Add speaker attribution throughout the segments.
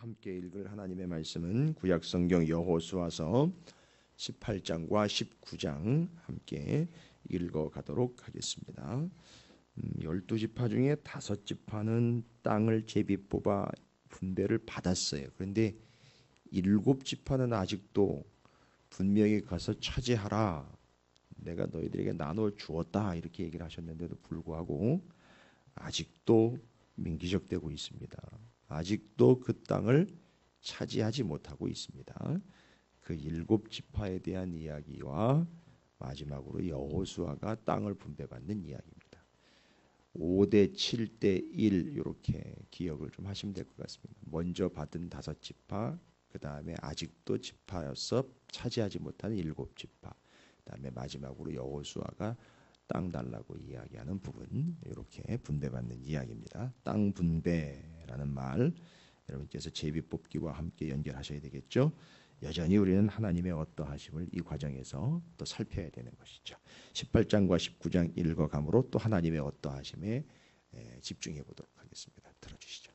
Speaker 1: 함께 읽을 하나님의 말씀은 구약 성경 여호수아서 18장과 19장 함께 읽어 가도록 하겠습니다. 음, 12지파 중에 다섯 지파는 땅을 제비 뽑아 분배를 받았어요. 그런데 일곱 지파는 아직도 분명히 가서 차지하라. 내가 너희들에게 나눠 주었다. 이렇게 얘기를 하셨는데도 불구하고 아직도 민기적되고 있습니다. 아직도 그 땅을 차지하지 못하고 있습니다. 그 일곱 지파에 대한 이야기와 마지막으로 여호수아가 땅을 분배받는 이야기입니다. 5대 7대 1 이렇게 기억을 좀 하시면 될 것 같습니다. 먼저 받은 다섯 지파, 그 다음에 아직도 지파여서 차지하지 못하는 일곱 지파, 그 다음에 마지막으로 여호수아가 땅 달라고 이야기하는 부분 이렇게 분배받는 이야기입니다. 땅 분배라는 말 여러분께서 제비 뽑기와 함께 연결하셔야 되겠죠. 여전히 우리는 하나님의 어떠하심을 이 과정에서 또 살펴야 되는 것이죠. 18장과 19장 읽어감으로 또 하나님의 어떠하심에 집중해 보도록 하겠습니다. 들어주시죠.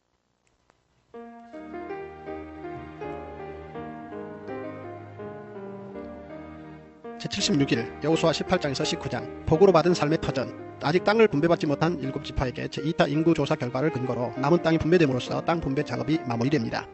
Speaker 2: 제76일 여호수아 18장에서 19장 복으로 받은 삶의 터전 아직 땅을 분배받지 못한 일곱 지파에게 제2타 인구조사 결과를 근거로 남은 땅이 분배됨으로써 땅 분배 작업이 마무리됩니다.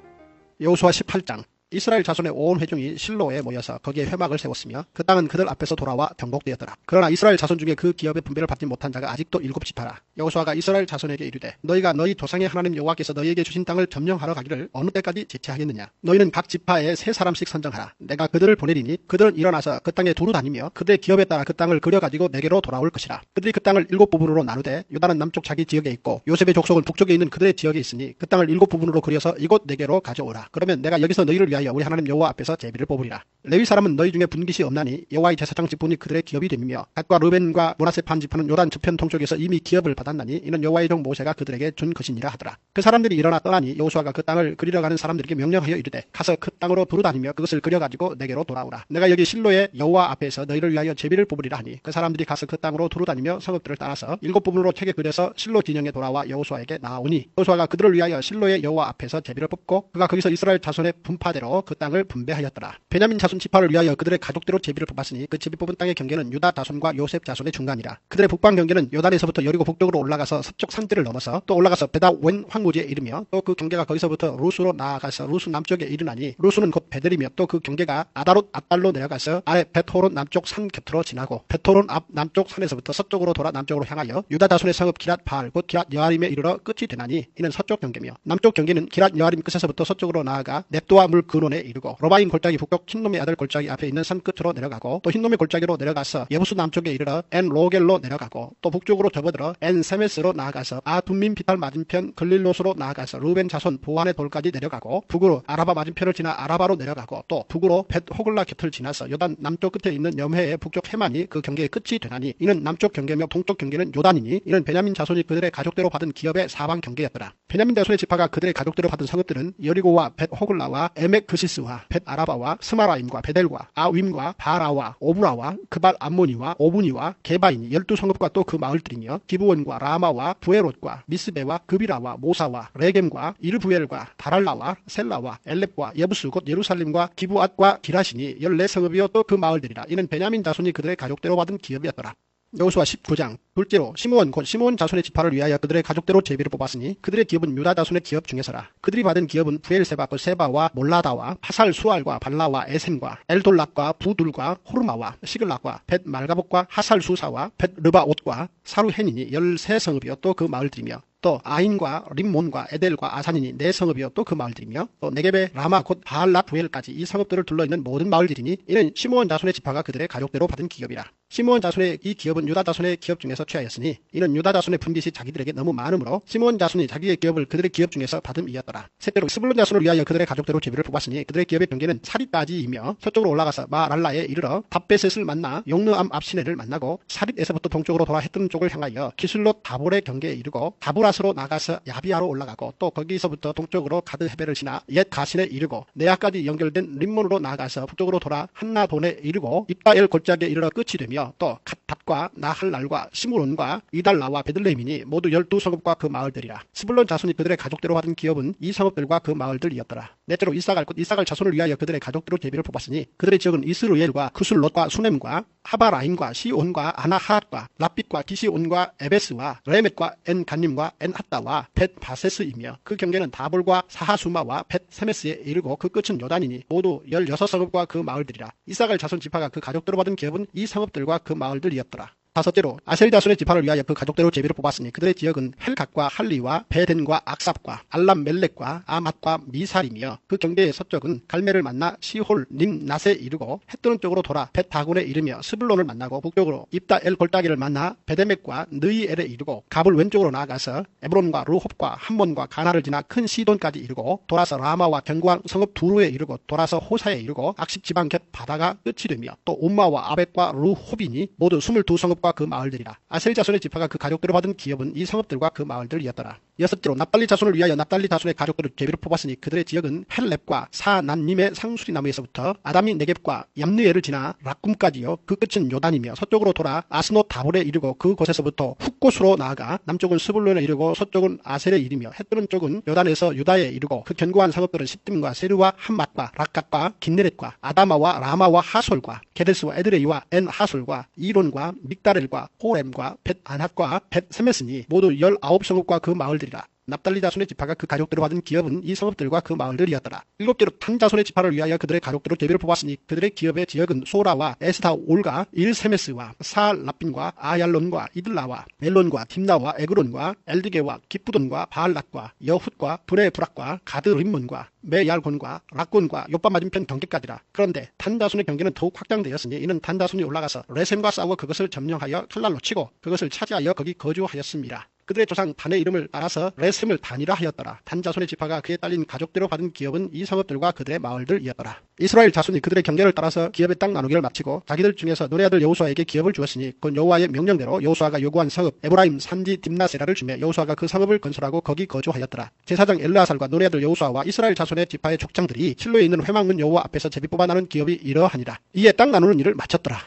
Speaker 2: 여호수아 18장 이스라엘 자손의 온 회중이 실로에 모여서 거기에 회막을 세웠으며 그 땅은 그들 앞에서 돌아와 경복되었더라. 그러나 이스라엘 자손 중에 그 기업의 분배를 받지 못한 자가 아직도 일곱 지파라. 여호수아가 이스라엘 자손에게 이르되 너희가 너희 조상의 하나님 여호와께서 너희에게 주신 땅을 점령하러 가기를 어느 때까지 지체하겠느냐. 너희는 각 지파에 세 사람씩 선정하라. 내가 그들을 보내리니 그들은 일어나서 그 땅에 두루 다니며 그들의 기업에 따라 그 땅을 그려가지고 내게로 돌아올 것이라. 그들이 그 땅을 일곱 부분으로 나누되 유다는 남쪽 자기 지역에 있고 요셉의 족속은 북쪽에 있는 그들의 지역에 있으니 그 땅을 일곱 부분으로 그려서 이곳 내게로 가져오라. 그러면 내가 여기서 너희를 위하여 우리 하나님 여호와 앞에서 제비를 뽑으리라. 레위 사람은 너희 중에 분깃이 없나니 여호와의 제사장 직분이 그들의 기업이 됨이며 갓과 르벤과 모나세 판 지파는 요단 저편 동쪽에서 이미 기업을 받았나니 이는 여호와의 종 모세가 그들에게 준 것이니라 하더라. 그 사람들이 일어나 떠나니 여호수아가 그 땅을 그리러 가는 사람들에게 명령하여 이르되 가서 그 땅으로 두루다니며 그것을 그려가지고 내게로 돌아오라. 내가 여기 실로의 여호와 앞에서 너희를 위하여 제비를 뽑으리라 하니 그 사람들이 가서 그 땅으로 두루다니며 성읍들을 따라서 일곱 부분으로 책에 그려서 실로 진영에 돌아와 여호수아에게 나오니 여호수아가 그들을 위하여 실로의 여호와 앞에서 제비를 뽑고 그가 거기서 이스라엘 자손의 분파대로 그 땅을 분배하였더라. 베냐민 자손 지파를 위하여 그들의 가족대로 제비를 뽑았으니 그 제비 뽑은 땅의 경계는 유다 자손과 요셉 자손의 중간이라. 그들의 북방 경계는 요단에서부터 여리고 북쪽으로 올라가서 서쪽 산대를 넘어서 또 올라가서 베다 웬 황무지에 이르며 또 그 경계가 거기서부터 루스로 나아가서 루스 남쪽에 이르나니 루스는 곧 베델이며 또 그 경계가 아다롯 앞달로 내려가서 아래 베토론 남쪽 산 곁으로 지나고 베토론 앞 남쪽 산에서부터 서쪽으로 돌아 남쪽으로 향하여 유다 자손의 성읍 기랏 바알 곧 기랏 여아림에 이르러 끝이 되나니 이는 서쪽 경계며 남쪽 경계는 기랏 여아림 끝에서부터 서쪽으로 나아가 넵도와 물 근원에 이르고 로바인 골짜기 북쪽 흰놈의 아들 골짜기 앞에 있는 산 끝으로 내려가고 또 흰놈의 골짜기로 내려가서 예부스 남쪽에 이르러 엔 로겔로 내려가고 또 북쪽으로 접어들어 엔 세메스로 나아가서 아둠민 비탈 맞은편 글릴로스로 나아가서 루벤 자손 보안의 돌까지 내려가고 북으로 아라바 맞은편을 지나 아라바로 내려가고 또 북으로 벳 호글라 곁을 지나서 요단 남쪽 끝에 있는 염해의 북쪽 해만이 그 경계의 끝이 되나니 이는 남쪽 경계며 동쪽 경계는 요단이니 이는 베냐민 자손이 그들의 가족대로 받은 기업의 사방 경계였더라. 베냐민 자손의 지파가 그들의 가족대로 받은 성읍들은 여리고와 벳 호글라와 에멕 그시스와 벳 아라바와 스마라임과 베델과 아윈과 바라와 오브라와 그발 암모니와 오브니와 게바인 열두 성읍과 또 그 마을들이며 기브원과 라마와 부에롯과 미스베와 그비라와 모사와 레겜과 이르부엘과 다랄라와 셀라와 엘렙과 예부스 곧 예루살렘과 기브앗과 기라시니 열네 성읍이요 또 그 마을들이라 이는 베냐민 자손이 그들의 가족대로 받은 기업이었더라. 여호수아 19장. 둘째로 시므온 곧 시므온 자손의 지파를 위하여 그들의 가족대로 제비를 뽑았으니 그들의 기업은 유다 자손의 기업 중에서라. 그들이 받은 기업은 부엘세바 곧 세바와 몰라다와 하살 수알과 발라와 에셈과 엘돌락과 부둘과 호르마와 시글락과 벳 말가복과 하살 수사와 벳 르바옷과 사루헨이니 열세 성읍이요 또 그 마을들이며 또 아인과 림몬과 에델과 아산이니 네 성읍이요 또 그 마을들이며 또 네겝의 라마 곧 바알라 부엘까지 이 성읍들을 둘러 있는 모든 마을들이니 이는 시므온 자손의 지파가 그들의 가족대로 받은 기업이라 시므온 자손의 이 기업은 유다 자손의 기업 중에서 취하였으니 이는 유다 자손의 분깃이 자기들에게 너무 많으므로 시므온 자손이 자기의 기업을 그들의 기업 중에서 받음 이었더라. 셋째로 스불론 자손을 위하여 그들의 가족대로 제비를 뽑았으니 그들의 기업의 경계는 사릿까지이며 서쪽으로 올라가서 마랄라에 이르러 답베셋을 만나 용르암 앞시내를 만나고 사릿에서부터 동쪽으로 돌아 했던 쪽을 향하여 기술로 다볼의 경계에 이르고 다브라스로 나가서 야비아로 올라가고 또 거기서부터 동쪽으로 가드 헤베를 지나 옛 가신에 이르고 네아까지 연결된 림몬으로 나아가서 북쪽으로 돌아 한나돈에 이르고 이빠엘 골짜기에 이르러 끝이 되며 이르며 또 갓닷과 나할날과 시므론과 이달라와 베들레헴이니 모두 열두 성읍과 그 마을들이라. 스불론 자손이 그들의 가족대로 받은 기업은 이 성읍들과 그 마을들이었더라 넷째로 것 이사갈 자손을 위하여 그들의 가족대로 제비를 뽑았으니 그들의 지역은 이스루엘과 크술롯과 수넴과 하바라임과 시온과 아나하앗과 라빛과 기시온과 에베스와 레멧과 엔간님과 엔핫다와 벳 바세스이며 그 경계는 다볼과 사하수마와 벳 세메스에 이르고 그 끝은 요단이니 모두 열여섯 성읍과 그 마을들이라. 이사갈 자손 지파가 그 가족대로 받은 기업은 이 성읍들과 그 마을들이었더라 다섯째로 아셀 자손의 지파를 위하여 그 가족대로 제비를 뽑았으니 그들의 지역은 헬각과 할리와 베덴과 악삽과 알람 멜렉과 아맛과 미살이며 그 경계의 서쪽은 갈멜을 만나 시홀 림낫에 이르고 해뜨는 쪽으로 돌아 벳다곤에 이르며 스불론을 만나고 북쪽으로 입다 엘 골따기를 만나 베데맥과 느이엘에 이르고 갑을 왼쪽으로 나아가서 에브론과 루홉과 함몬과 가나를 지나 큰 시돈까지 이르고 돌아서 라마와 견고한 성읍 두루에 이르고 돌아서 호사에 이르고 악식 지방 곁 바다가 끝이 되며 또 옴마와 아벡과 루홉이니 모두 22성읍 성읍과 그 마을들이라. 아셀 자손의 지파가 그 가족대로 받은 기업은 이 성읍들과 그 마을들이었더라 여섯째로 납달리 자손을 위하여 납달리 자손의 가족들을 제비로 뽑았으니 그들의 지역은 헬렙과 사난님의 상수리 나무에서부터 아담이 네겝과 얌느에를 지나 락꿈까지요. 그 끝은 요단이며 서쪽으로 돌아 아스노 다볼에 이르고 그곳에서부터 훅곳으로 나아가 남쪽은 스불론에 이르고 서쪽은 아셀에 이르며 해뜨는 쪽은 요단에서 유다에 이르고 그 견고한 성읍들은 시딤과 세르와 한맛과 락갓과 긴네렛과 아다마와 라마와 하솔과 게데스와 에드레이와 엔 하솔과 이론과 믹다렐과 호렘과 벳 아낫과 벳 세메스니 모두 열아홉 성읍과 그 마을 들이라 납달리 자손의 지파가 그 가족대로 받은 기업은 이 성읍들과 그 마을들이었더라. 일곱째로 탄 자손의 지파를 위하여 그들의 가족대로 제비를 뽑았으니 그들의 기업의 지역은 소라와 에스타 올가 일세메스와 사알라핀과 아얄론과 이들라와 멜론과 딥나와 에그론과 엘드게와 기쁘돈과 바알락과 여훗과 브레브락과 가드림몬과 메얄곤과 락곤과 요빠 맞은편 경계까지라. 그런데 탄다손의 경계는 더욱 확장되었으니 이는 탄다손이 올라가서 레셈과 싸워 그것을 점령하여 칼날로 치고 그것을 차지하여 거기 거주하였습니다. 그들의 조상 단의 이름을 따라서 레셈을 단이라 하였더라. 단 자손의 지파가 그에 딸린 가족대로 받은 기업은 이 성읍들과 그들의 마을들이었더라. 이스라엘 자손이 그들의 경계를 따라서 기업의 땅 나누기를 마치고 자기들 중에서 노래 아들 여호수아에게 기업을 주었으니 그 여호와의 명령대로 여호수아가 요구한 성읍 에브라임 산지 딥나세라를 주며 여호수아가 그 성읍을 건설하고 거기 거주하였더라. 제사장 엘르아살과 노래 아들 여호수아와 이스라엘 자손의 지파의 족장들이 실로에 있는 회망문 여호와 앞에서 제비 뽑아 나눈 기업이 이러하니라. 이에 땅 나누는 일을 마쳤더라.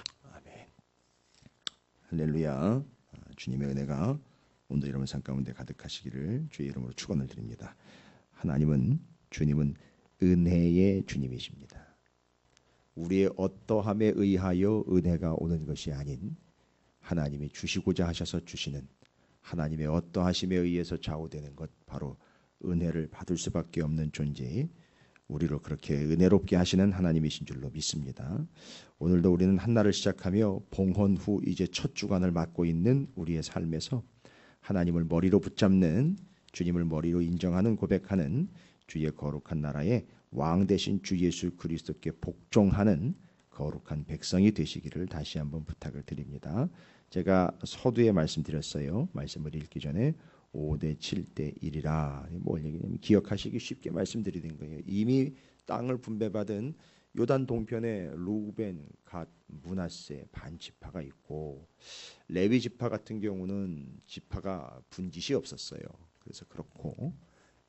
Speaker 1: 할렐루야. 아, 주님의 은혜가 오늘 여러분 삶 가운데 가득하시기를 주의 이름으로 축원을 드립니다. 하나님은 주님은 은혜의 주님이십니다. 우리의 어떠함에 의하여 은혜가 오는 것이 아닌 하나님이 주시고자 하셔서 주시는 하나님의 어떠하심에 의해서 좌우되는 것 바로 은혜를 받을 수밖에 없는 존재 우리를 그렇게 은혜롭게 하시는 하나님이신 줄로 믿습니다. 오늘도 우리는 한 날을 시작하며 봉헌 후 이제 첫 주간을 맞고 있는 우리의 삶에서 하나님을 머리로 붙잡는 주님을 머리로 인정하는 고백하는 주의 거룩한 나라의 왕 대신 주 예수 그리스도께 복종하는 거룩한 백성이 되시기를 다시 한번 부탁을 드립니다. 제가 서두에 말씀드렸어요. 말씀을 읽기 전에 5대 7대 1이라 뭘 얘기냐면 기억하시기 쉽게 말씀드리는 거예요. 이미 땅을 분배받은 요단 동편에 루벤, 갓, 문하세 반 지파가 있고 레위 지파 같은 경우는 지파가 분짓이 없었어요. 그래서 그렇고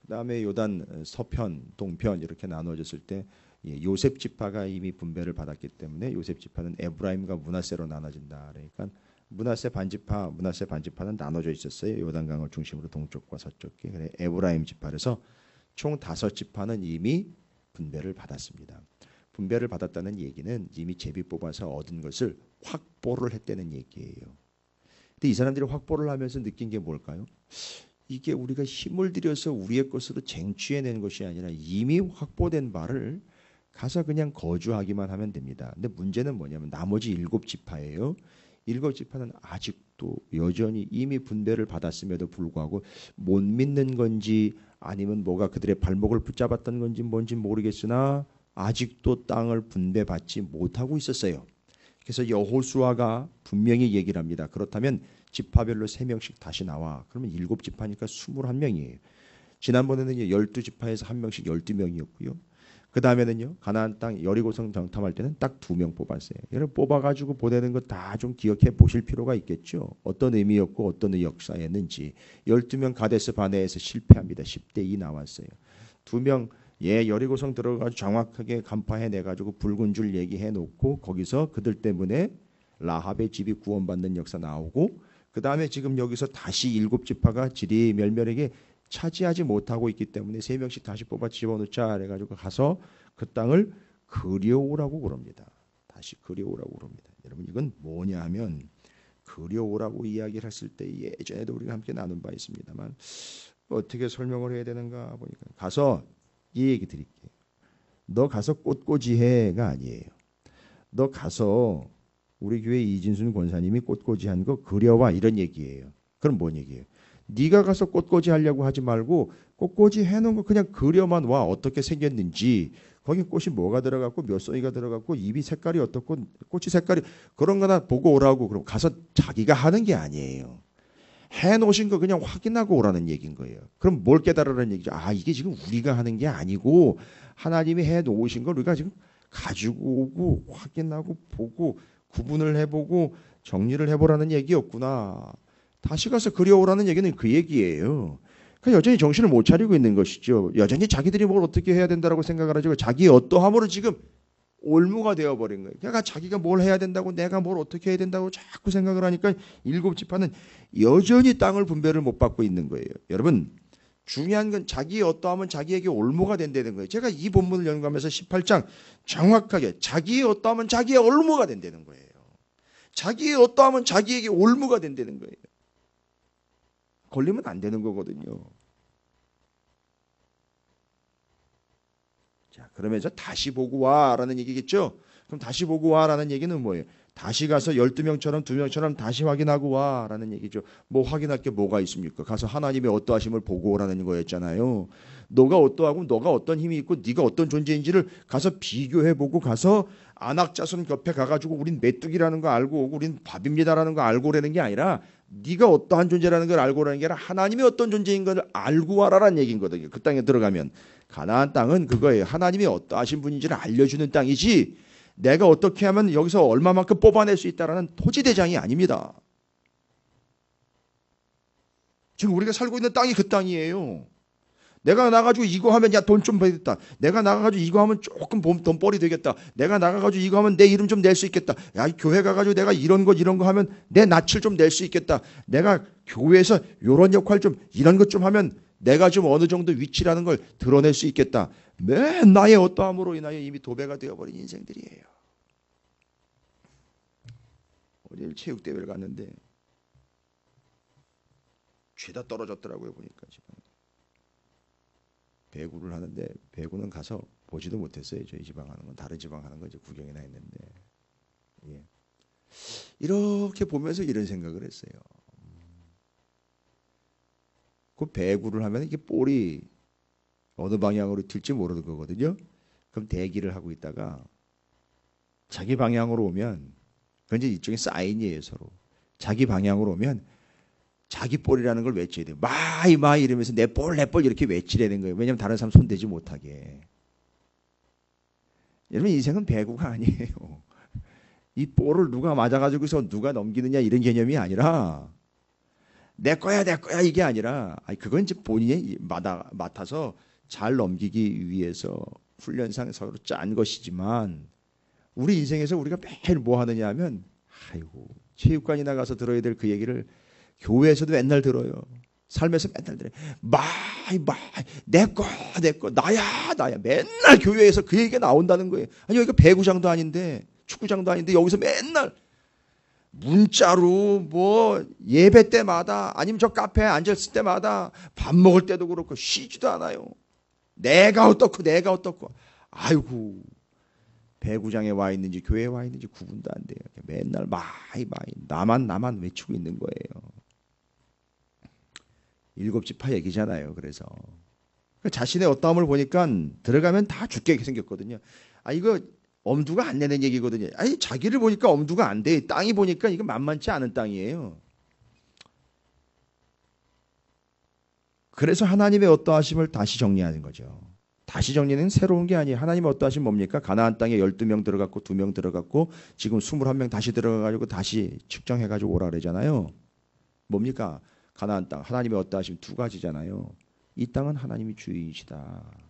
Speaker 1: 그다음에 요단 서편, 동편 이렇게 나눠졌을 때 예, 요셉 지파가 이미 분배를 받았기 때문에 요셉 지파는 에브라임과 문하세로 나눠진다. 그러니까 문하세 반지파, 문하세 반지파는 나눠져 있었어요. 요단강을 중심으로 동쪽과 서쪽에. 그래 에브라임 지파에서 총 다섯 지파는 이미 분배를 받았습니다. 분배를 받았다는 얘기는 이미 제비 뽑아서 얻은 것을 확보를 했다는 얘기예요. 근데 이 사람들이 확보를 하면서 느낀 게 뭘까요? 이게 우리가 힘을 들여서 우리의 것으로 쟁취해낸 것이 아니라 이미 확보된 바를 가서 그냥 거주하기만 하면 됩니다. 근데 문제는 뭐냐면 나머지 일곱 지파예요. 일곱 지파는 아직도 여전히 이미 분배를 받았음에도 불구하고 못 믿는 건지 아니면 뭐가 그들의 발목을 붙잡았던 건지 뭔지 모르겠으나 아직도 땅을 분배받지 못하고 있었어요. 그래서 여호수아가 분명히 얘기를 합니다. 그렇다면 지파별로 세 명씩 다시 나와. 그러면 일곱 지파니까 스물한 명이에요. 지난번에는 열두 지파에서 한 명씩 열두 명이었고요. 그 다음에는요 가나안 땅 여리고성 정탐할 때는 딱두명 뽑았어요. 얘를 뽑아가지고 보내는 거 다 좀 기억해 보실 필요가 있겠죠. 어떤 의미였고 어떤 역사였는지 12명 가데스 바네에서 실패합니다. 10대 2 나왔어요. 두명 예, 여리고성 들어가서 정확하게 간파해 내 가지고 붉은 줄 얘기해 놓고 거기서 그들 때문에 라합의 집이 구원받는 역사 나오고 그 다음에 지금 여기서 다시 일곱 지파가 지리 멸멸에게 차지하지 못하고 있기 때문에 세 명씩 다시 뽑아 집어넣자 그래가지고 가서 그 땅을 그려오라고 그럽니다. 다시 그려오라고 그럽니다. 여러분 이건 뭐냐 하면 그려오라고 이야기를 했을 때 예전에도 우리가 함께 나눈 바 있습니다만 어떻게 설명을 해야 되는가 보니까 가서 이 얘기 드릴게요. 너 가서 꽃꽂이 해가 아니에요. 너 가서 우리 교회 이진순 권사님이 꽃꽂이 한 거 그려와 이런 얘기예요. 그럼 뭔 얘기예요? 네가 가서 꽃꽂이 하려고 하지 말고 꽃꽂이 해놓은 거 그냥 그려만 와 어떻게 생겼는지 거기 꽃이 뭐가 들어갔고 몇 송이가 들어갔고 잎이 색깔이 어떻고 꽃이 색깔이 그런 거나 보고 오라고 그럼 가서 자기가 하는 게 아니에요. 해 놓으신 거 그냥 확인하고 오라는 얘기인 거예요. 그럼 뭘 깨달으라는 얘기죠? 아, 이게 지금 우리가 하는 게 아니고 하나님이 해 놓으신 걸 우리가 지금 가지고 오고 확인하고 보고 구분을 해보고 정리를 해보라는 얘기였구나. 다시 가서 그려오라는 얘기는 그 얘기예요. 그 여전히 정신을 못 차리고 있는 것이죠. 여전히 자기들이 뭘 어떻게 해야 된다라고 생각을 하지고 자기 어떠함으로 지금 올무가 되어버린 거예요. 그러니까 자기가 뭘 해야 된다고 내가 뭘 어떻게 해야 된다고 자꾸 생각을 하니까 일곱 지파는 여전히 땅을 분배를 못 받고 있는 거예요. 여러분 중요한 건 자기 어떠함은 자기에게 올무가 된다는 거예요. 제가 이 본문을 연구하면서 18장 정확하게 자기의 어떠함은 자기의 올무가 된다는 거예요. 자기의 어떠함은 자기에게 올무가 된다는 거예요. 걸리면 안 되는 거거든요. 자, 그러면서 다시 보고 와라는 얘기겠죠? 그럼 다시 보고 와라는 얘기는 뭐예요? 다시 가서 12명처럼 2명처럼 다시 확인하고 와라는 얘기죠. 뭐 확인할 게 뭐가 있습니까? 가서 하나님의 어떠하심을 보고 오라는 거였잖아요. 너가 어떠하고 너가 어떤 힘이 있고 네가 어떤 존재인지를 가서 비교해 보고 가서 안악자손 옆에 가 가지고 우린 메뚜기라는 거 알고 오고 우린 밥입니다라는 거 알고 오라는 게 아니라 네가 어떠한 존재라는 걸 알고 오라는 게 아니라 하나님이 어떤 존재인 걸 알고 와라라는 얘기거든요. 그 땅에 들어가면 가나안 땅은 그거예요. 하나님이 어떠하신 분인지를 알려주는 땅이지 내가 어떻게 하면 여기서 얼마만큼 뽑아낼 수 있다라는 토지 대장이 아닙니다. 지금 우리가 살고 있는 땅이 그 땅이에요. 내가 나가지고 이거 하면 야 돈 좀 벌겠다. 내가 나가가지고 이거 하면 조금 돈벌이 되겠다. 내가 나가가지고 이거 하면 내 이름 좀 낼 수 있겠다. 야 교회 가가지고 내가 이런 거 이런 거 하면 내 낯을 좀 낼 수 있겠다. 내가 교회에서 이런 역할 좀 이런 것 좀 하면 내가 좀 어느 정도 위치라는 걸 드러낼 수 있겠다. 맨 나의 어떠함으로 인하여 이미 도배가 되어버린 인생들이에요. 어제 체육대회를 갔는데 죄다 떨어졌더라고요 보니까 지금 배구를 하는데 배구는 가서 보지도 못했어요 저희 지방 하는 건 다른 지방 하는 거 이제 구경이나 했는데 예. 이렇게 보면서 이런 생각을 했어요. 그 배구를 하면 이게 볼이 어느 방향으로 튈지 모르는 거거든요. 그럼 대기를 하고 있다가 자기 방향으로 오면 이제 일종의 사인이에요 서로. 자기 방향으로 오면 자기 볼이라는 걸 외쳐야 돼요. 마이 마이 이러면서 내 볼 내 볼 이렇게 외치려는 거예요. 왜냐하면 다른 사람 손 대지 못하게. 여러분 인생은 배구가 아니에요. 이 볼을 누가 맞아가지고서 누가 넘기느냐 이런 개념이 아니라 내 거야 내 거야 이게 아니라 아니 그건 이제 본인이 맡아, 맡아서 잘 넘기기 위해서 훈련상 서로 짠 것이지만 우리 인생에서 우리가 매일 뭐 하느냐 하면 아이고 체육관에 나가서 들어야 될 그 얘기를 교회에서도 맨날 들어요. 삶에서 맨날 들어요. 마이 마이 내거 내거 나야 나야 맨날 교회에서 그 얘기가 나온다는 거예요. 아니 여기가 배구장도 아닌데 축구장도 아닌데 여기서 맨날 문자로 뭐 예배 때마다 아니면 저 카페에 앉았을 때마다 밥 먹을 때도 그렇고 쉬지도 않아요. 내가 어떻고 내가 어떻고 아이고 배구장에 와 있는지 교회에 와 있는지 구분도 안 돼요. 맨날 마이 마이 나만 나만 외치고 있는 거예요. 일곱 지파 얘기잖아요. 그래서 자신의 어떠함을 보니까 들어가면 다 죽게 생겼거든요. 아 이거 엄두가 안 내는 얘기거든요. 아니 자기를 보니까 엄두가 안 돼. 땅이 보니까 이거 만만치 않은 땅이에요. 그래서 하나님의 어떠하심을 다시 정리하는 거죠. 다시 정리는 새로운 게 아니에요. 하나님의 어떠하심 뭡니까? 가나안 땅에 12명 들어갔고 2명 들어갔고 지금 21명 다시 들어가 가지고 다시 측정해 가지고 오라 그러잖아요. 뭡니까? 가나안 땅. 하나님의 어떠하심 두 가지잖아요. 이 땅은 하나님이 주인이시다.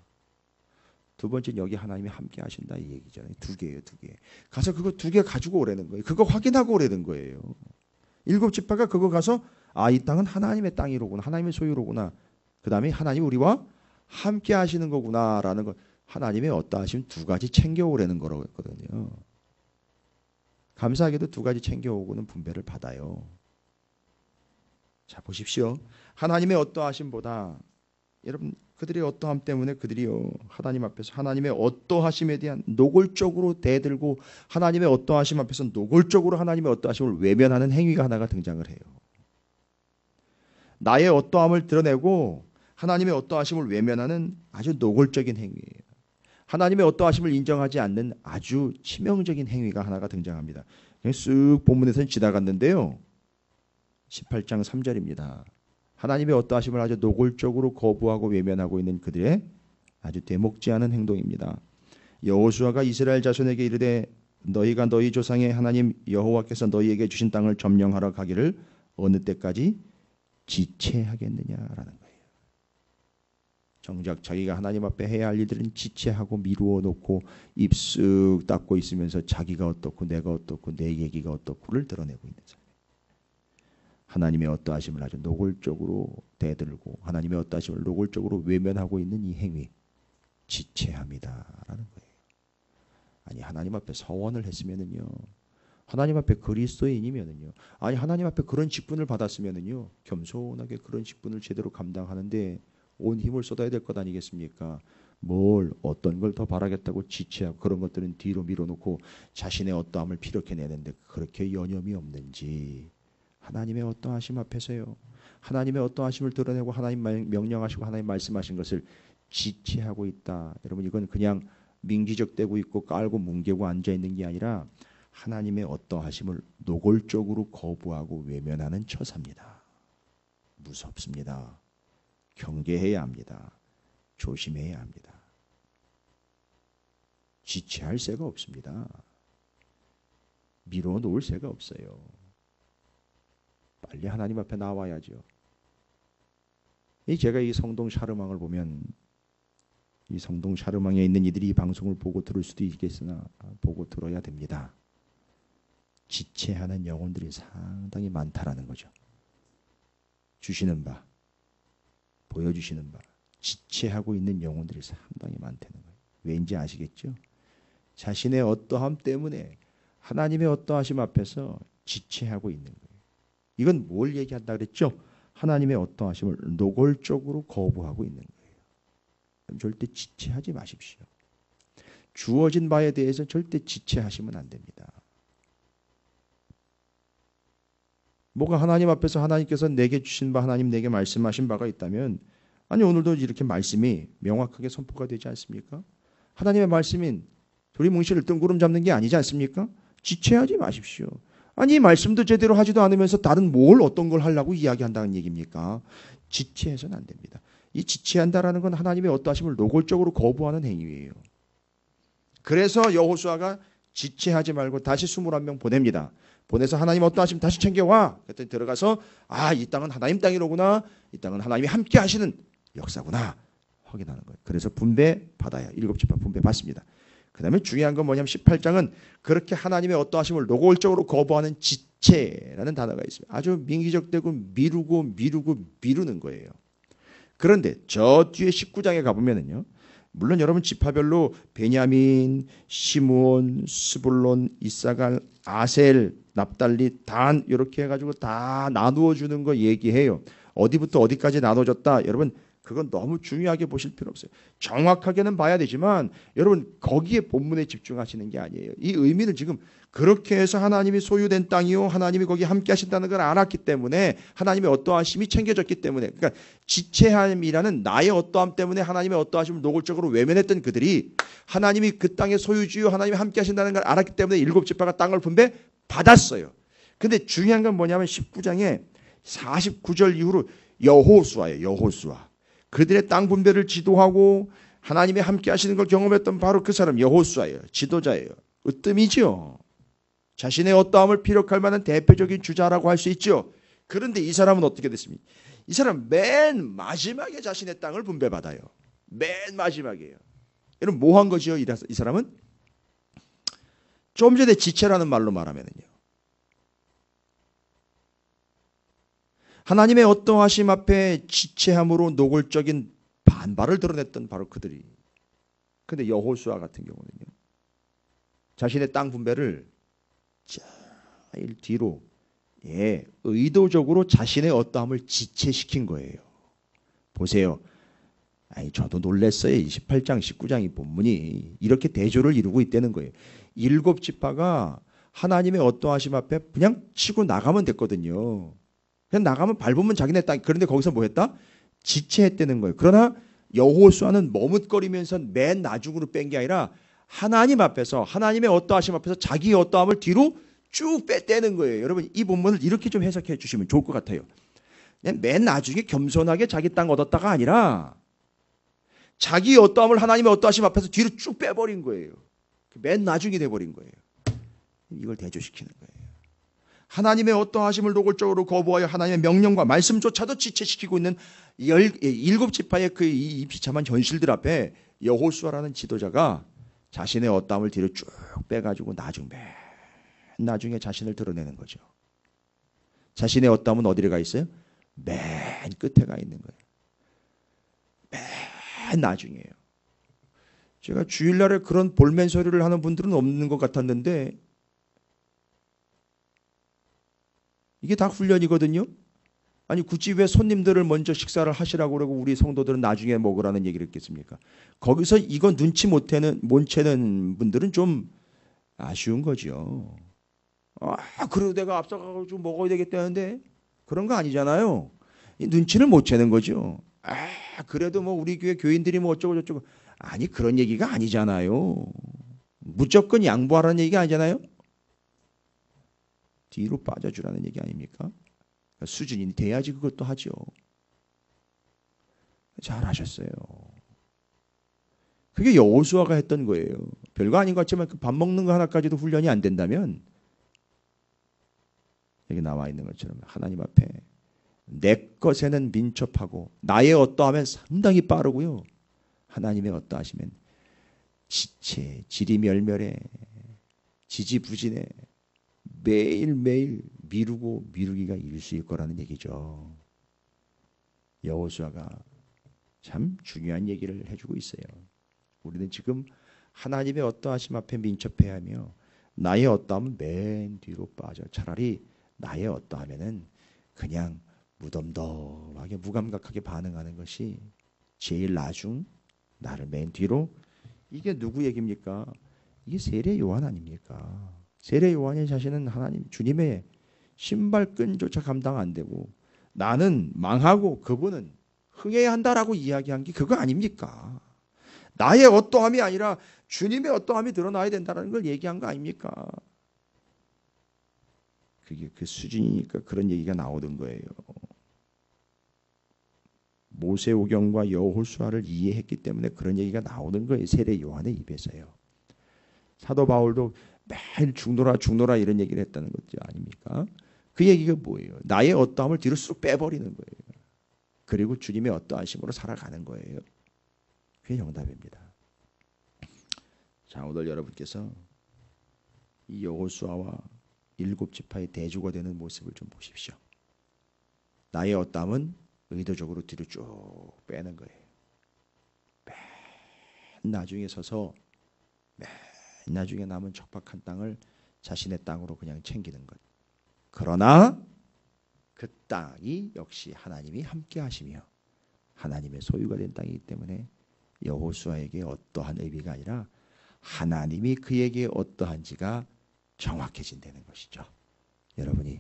Speaker 1: 두 번째는 여기 하나님이 함께 하신다 이 얘기잖아요. 두 개예요, 두 개. 가서 그거 두 개 가지고 오라는 거예요. 그거 확인하고 오라는 거예요. 일곱 지파가 그거 가서 아, 이 땅은 하나님의 땅이로구나. 하나님의 소유로구나. 그다음에 하나님 우리와 함께 하시는 거구나라는 거. 하나님의 어떠 하심 두 가지 챙겨 오라는 거라고 했거든요. 감사하게도 두 가지 챙겨 오고는 분배를 받아요. 자, 보십시오. 하나님의 어떠하심보다 여러분 그들의 어떠함 때문에 그들이요 하나님 앞에서 하나님의 어떠하심에 대한 노골적으로 대들고 하나님의 어떠하심 앞에서 노골적으로 하나님의 어떠하심을 외면하는 행위가 하나가 등장을 해요. 나의 어떠함을 드러내고 하나님의 어떠하심을 외면하는 아주 노골적인 행위예요. 하나님의 어떠하심을 인정하지 않는 아주 치명적인 행위가 하나가 등장합니다. 쓱 본문에서는 지나갔는데요. 18장 3절입니다. 하나님의 어떠하심을 아주 노골적으로 거부하고 외면하고 있는 그들의 아주 대목지 않은 행동입니다. 여호수아가 이스라엘 자손에게 이르되 너희가 너희 조상의 하나님 여호와께서 너희에게 주신 땅을 점령하러 가기를 어느 때까지 지체하겠느냐라는 거예요. 정작 자기가 하나님 앞에 해야 할 일들은 지체하고 미루어 놓고 입쓱 닫고 있으면서 자기가 어떻고 내가 어떻고 내 얘기가 어떻고를 드러내고 있는 삶. 하나님의 어떠하심을 아주 노골적으로 대들고 하나님의 어떠하심을 노골적으로 외면하고 있는 이 행위 지체합니다라는 거예요. 아니 하나님 앞에 서원을 했으면은요. 하나님 앞에 그리스도인이면은요. 아니 하나님 앞에 그런 직분을 받았으면은요. 겸손하게 그런 직분을 제대로 감당하는데 온 힘을 쏟아야 될 것 아니겠습니까? 뭘 어떤 걸 더 바라겠다고 지체하고 그런 것들은 뒤로 밀어놓고 자신의 어떠함을 피력해내는데 그렇게 여념이 없는지 하나님의 어떠하심 앞에서요. 하나님의 어떠하심을 드러내고 하나님 명령하시고 하나님 말씀하신 것을 지체하고 있다. 여러분 이건 그냥 민기적대고 있고 깔고 뭉개고 앉아 있는 게 아니라 하나님의 어떠하심을 노골적으로 거부하고 외면하는 처사입니다. 무섭습니다. 경계해야 합니다. 조심해야 합니다. 지체할 새가 없습니다. 미뤄 놓을 새가 없어요. 빨리 하나님 앞에 나와야죠. 이 제가 이 성동 샤르망을 보면 이 성동 샤르망에 있는 이들이 이 방송을 보고 들을 수도 있겠으나 보고 들어야 됩니다. 지체하는 영혼들이 상당히 많다라는 거죠. 주시는 바, 보여주시는 바, 지체하고 있는 영혼들이 상당히 많다는 거예요. 왠지 아시겠죠? 자신의 어떠함 때문에 하나님의 어떠하심 앞에서 지체하고 있는 거예요. 이건 뭘 얘기한다 그랬죠? 하나님의 어떠하심을 노골적으로 거부하고 있는 거예요. 절대 지체하지 마십시오. 주어진 바에 대해서 절대 지체하시면 안 됩니다. 뭐가 하나님 앞에서 하나님께서 내게 주신 바 하나님 내게 말씀하신 바가 있다면 아니 오늘도 이렇게 말씀이 명확하게 선포가 되지 않습니까? 하나님의 말씀인 도리뭉실을 뜬구름 잡는 게 아니지 않습니까? 지체하지 마십시오. 아니 말씀도 제대로 하지도 않으면서 다른 뭘 어떤 걸 하려고 이야기한다는 얘기입니까? 지체해서는 안 됩니다. 이 지체한다라는 건 하나님의 어떠하심을 노골적으로 거부하는 행위예요. 그래서 여호수아가 지체하지 말고 다시 21명 보냅니다. 보내서 하나님 어떠하심 다시 챙겨와. 그랬더니 들어가서 아, 이 땅은 하나님 땅이로구나. 이 땅은 하나님이 함께 하시는 역사구나. 확인하는 거예요. 그래서 분배 받아야 일곱 지파 분배 받습니다. 그 다음에 중요한 건 뭐냐면 18장은 그렇게 하나님의 어떠하심을 노골적으로 거부하는 지체라는 단어가 있습니다. 아주 민기적되고 미루고 미루고 미루는 거예요. 그런데 저 뒤에 19장에 가보면은요. 물론 여러분 지파별로 베냐민, 시므온, 스불론, 이사갈, 아셀, 납달리, 단 이렇게 해가지고 다 나누어 주는 거 얘기해요. 어디부터 어디까지 나눠졌다. 여러분 그건 너무 중요하게 보실 필요 없어요. 정확하게는 봐야 되지만 여러분 거기에 본문에 집중하시는 게 아니에요. 이 의미는 지금 그렇게 해서 하나님이 소유된 땅이요 하나님이 거기 함께 하신다는 걸 알았기 때문에 하나님의 어떠하심이 챙겨졌기 때문에 그러니까 지체함이라는 나의 어떠함 때문에 하나님의 어떠하심을 노골적으로 외면했던 그들이 하나님이 그 땅의 소유주요 하나님이 함께 하신다는 걸 알았기 때문에 일곱 지파가 땅을 분배 받았어요. 근데 중요한 건 뭐냐면 19장에 49절 이후로 여호수아예요. 여호수아. 그들의 땅 분배를 지도하고 하나님이 함께 하시는 걸 경험했던 바로 그 사람 여호수아예요. 지도자예요. 으뜸이죠. 자신의 어떠함을 피력할 만한 대표적인 주자라고 할 수 있죠. 그런데 이 사람은 어떻게 됐습니까? 이 사람 맨 마지막에 자신의 땅을 분배받아요. 맨 마지막이에요. 뭐한 거지요? 이이 사람은 좀 전에 지체라는 말로 말하면은요. 하나님의 어떠하심 앞에 지체함으로 노골적인 반발을 드러냈던 바로 그들이. 근데 여호수아 같은 경우는요. 자신의 땅 분배를 제일 뒤로 예, 의도적으로 자신의 어떠함을 지체시킨 거예요. 보세요. 아니 저도 놀랬어요. 28장 19장이 본문이 이렇게 대조를 이루고 있다는 거예요. 일곱 지파가 하나님의 어떠하심 앞에 그냥 치고 나가면 됐거든요. 그냥 나가면 밟으면 자기네 땅. 그런데 거기서 뭐 했다? 지체했다는 거예요. 그러나 여호수아는 머뭇거리면서 맨 나중으로 뺀 게 아니라 하나님 앞에서 하나님의 어떠하심 앞에서 자기의 어떠함을 뒤로 쭉 빼떼는 거예요. 여러분 이 본문을 이렇게 좀 해석해 주시면 좋을 것 같아요. 맨 나중에 겸손하게 자기 땅 얻었다가 아니라 자기 어떠함을 하나님의 어떠하심 앞에서 뒤로 쭉 빼버린 거예요. 맨 나중에 돼버린 거예요. 이걸 대조시키는 거예요. 하나님의 어떠하심을 노골적으로 거부하여 하나님의 명령과 말씀조차도 지체시키고 있는 열, 일곱 지파의 그 이 비참한 현실들 앞에 여호수아라는 지도자가 자신의 어떠함을 뒤로 쭉 빼가지고 나중 맨 나중에 자신을 드러내는 거죠. 자신의 어떠함은 어디에 가 있어요? 맨 끝에 가 있는 거예요. 맨 나중이에요. 제가 주일날에 그런 볼멘 소리를 하는 분들은 없는 것 같았는데 이게 다 훈련이거든요. 아니 굳이 왜 손님들을 먼저 식사를 하시라고 그러고 우리 성도들은 나중에 먹으라는 얘기를 했겠습니까? 거기서 이거 눈치 못 채는 못 채는 분들은 좀 아쉬운 거죠. 아, 그래도 내가 앞서가고 좀 먹어야 되겠다는데 그런 거 아니잖아요. 눈치를 못 채는 거죠. 아, 그래도 뭐 우리 교회 교인들이 뭐 어쩌고 저쩌고 아니 그런 얘기가 아니잖아요. 무조건 양보하라는 얘기가 아니잖아요. 뒤로 빠져주라는 얘기 아닙니까? 수준이 돼야지 그것도 하죠. 잘하셨어요. 그게 여호수아가 했던 거예요. 별거 아닌 것 같지만 그 밥 먹는 거 하나까지도 훈련이 안 된다면 여기 나와 있는 것처럼 하나님 앞에 내 것에는 민첩하고 나의 어떠하면 상당히 빠르고요. 하나님의 어떠하시면 지체, 지리멸멸해, 지지부진해, 매일매일 미루고 미루기가 일수일 거라는 얘기죠. 여호수아가 참 중요한 얘기를 해주고 있어요. 우리는 지금 하나님의 어떠하심 앞에 민첩해야 하며 나의 어떠함은 맨 뒤로 빠져 차라리 나의 어떠하면은 그냥 무덤덤하게 무감각하게 반응하는 것이 제일 나중 나를 맨 뒤로 이게 누구 얘기입니까? 이게 세례 요한 아닙니까? 세례 요한의 자신은 하나님 주님의 신발끈조차 감당 안 되고 나는 망하고 그분은 흥해야 한다라고 이야기한 게 그거 아닙니까? 나의 어떠함이 아니라 주님의 어떠함이 드러나야 된다는 걸 얘기한 거 아닙니까? 그게 그 수준이니까 그런 얘기가 나오던 거예요. 모세오경과 여호수아를 이해했기 때문에 그런 얘기가 나오는 거예요. 세례 요한의 입에서요. 사도 바울도 매일 죽노라 죽노라 이런 얘기를 했다는 거죠. 아닙니까? 그 얘기가 뭐예요? 나의 어떠함을 뒤로 쑥 빼버리는 거예요. 그리고 주님의 어떠하심으로 살아가는 거예요. 그게 정답입니다. 자 오늘 여러분께서 이 여호수아와 일곱 지파의 대주가 되는 모습을 좀 보십시오. 나의 어떠함은 의도적으로 뒤로 쭉 빼는 거예요. 맨 나중에 서서 맨 나중에 남은 척박한 땅을 자신의 땅으로 그냥 챙기는 것. 그러나 그 땅이 역시 하나님이 함께 하시며 하나님의 소유가 된 땅이기 때문에 여호수아에게 어떠한 의미가 아니라 하나님이 그에게 어떠한지가 정확해진다는 것이죠. 여러분이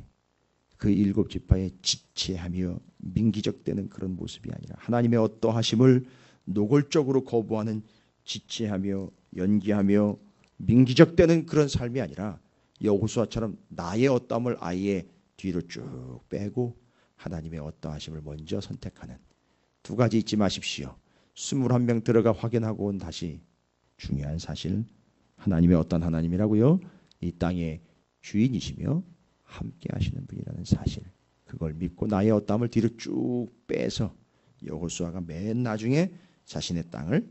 Speaker 1: 그 일곱 지파에 지체하며 민기적되는 그런 모습이 아니라 하나님의 어떠하심을 노골적으로 거부하는 지체하며 연기하며 민기적되는 그런 삶이 아니라 여호수아처럼 나의 어떠함을 아예 뒤로 쭉 빼고 하나님의 어떠하심을 먼저 선택하는 두 가지 잊지 마십시오. 21명 들어가 확인하고 온 다시 중요한 사실 하나님의 어떤 하나님이라고요? 이 땅의 주인이시며 함께 하시는 분이라는 사실 그걸 믿고 나의 어떠함을 뒤로 쭉 빼서 여호수아가 맨 나중에 자신의 땅을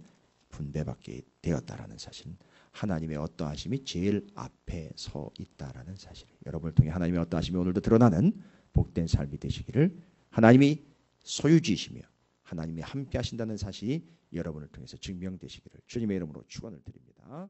Speaker 1: 분배받게 되었다라는 사실. 하나님의 어떠하심이 제일 앞에 서 있다라는 사실. 여러분을 통해 하나님의 어떠하심이 오늘도 드러나는 복된 삶이 되시기를 하나님이 소유지시며 하나님이 함께 하신다는 사실이 여러분을 통해서 증명되시기를 주님의 이름으로 축원을 드립니다.